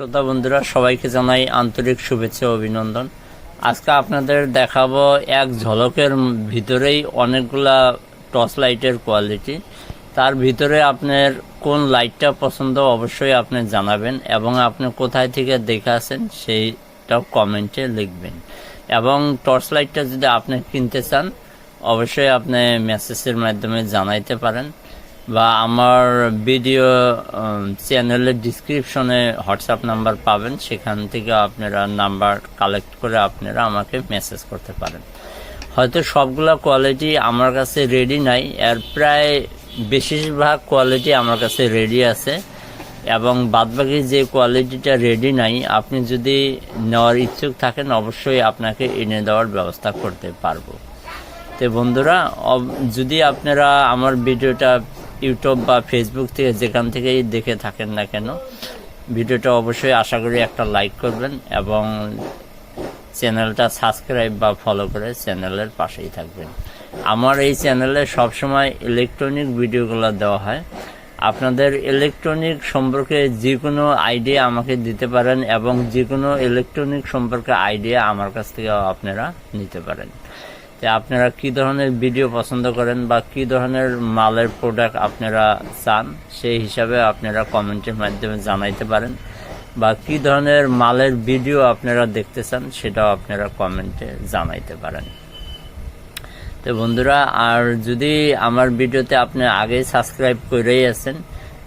শ্রোতা বন্ধুরা, সবাইকে জানাই আন্তরিক শুভেচ্ছা অভিনন্দন। আজকে আপনাদের দেখাবো এক ঝলকের ভিতরেই অনেকগুলা টর্চ লাইটের কোয়ালিটি। তার ভিতরে আপনার কোন লাইটটা পছন্দ অবশ্যই আপনি জানাবেন এবং আপনি কোথায় থেকে দেখে আছেন সেইটাও কমেন্টে লিখবেন। এবং টর্চ লাইটটা যদি আপনি কিনতে চান, অবশ্যই আপনি মেসেজের মাধ্যমে জানাইতে পারেন। বা আমার ভিডিও চ্যানেলের ডিসক্রিপশনে হোয়াটসঅ্যাপ নাম্বার পাবেন। সেখান থেকে আপনারা নাম্বার কালেক্ট করে আপনারা আমাকে মেসেজ করতে পারেন। হয়তো সবগুলা কোয়ালিটি আমার কাছে রেডি নাই। এর প্রায় বেশিরভাগ কোয়ালিটি আমার কাছে রেডি আছে। এবং বাদবাকি যে কোয়ালিটিটা রেডি নাই, আপনি যদি নেওয়ার ইচ্ছুক থাকেন, অবশ্যই আপনাকে এনে দেওয়ার ব্যবস্থা করতে পারব। তো বন্ধুরা যদি আপনারা আমার ভিডিওটা ইউটিউব বা ফেসবুক থেকে যেখান থেকেই দেখে থাকেন না কেন, ভিডিওটা অবশ্যই আশা করি একটা লাইক করবেন এবং চ্যানেলটা সাবস্ক্রাইব বা ফলো করে চ্যানেলের পাশেই থাকবেন। আমার এই চ্যানেলে সবসময় ইলেকট্রনিক ভিডিওগুলো দেওয়া হয়। আপনাদের ইলেকট্রনিক সম্পর্কে যে কোনো আইডিয়া আমাকে দিতে পারেন এবং যে কোনো ইলেকট্রনিক সম্পর্কে আইডিয়া আমার কাছ থেকে আপনারা নিতে পারেন। তো আপনারা কি ধরনের ভিডিও পছন্দ করেন বা কি ধরনের মালের প্রোডাক্ট আপনারা চান, সেই হিসাবে আপনারা কমেন্টের মাধ্যমে জানাইতে পারেন। বা কি ধরনের মালের ভিডিও আপনারা দেখতে চান, সেটাও আপনারা কমেন্টে জানাইতে পারেন। তো বন্ধুরা, আর যদি আমার ভিডিওতে আপনি আগেই সাবস্ক্রাইব করেই আছেন,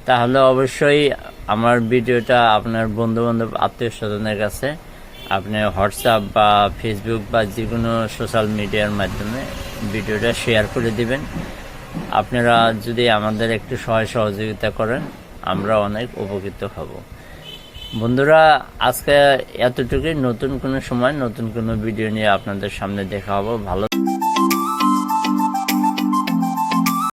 তাহলে অবশ্যই আমার ভিডিওটা আপনার বন্ধু বান্ধব আত্মীয় স্বজনের কাছে আপনি হোয়াটসঅ্যাপ বা ফেসবুক বা যে কোনো সোশ্যাল মিডিয়ার মাধ্যমে ভিডিওটা শেয়ার করে দিবেন। আপনারা যদি আমাদের একটু সহায় সহযোগিতা করেন, আমরা অনেক উপকৃত হব। বন্ধুরা, আজকে এতটুকুই। নতুন কোনো সময়, নতুন কোনো ভিডিও নিয়ে আপনাদের সামনে দেখা হব। ভালো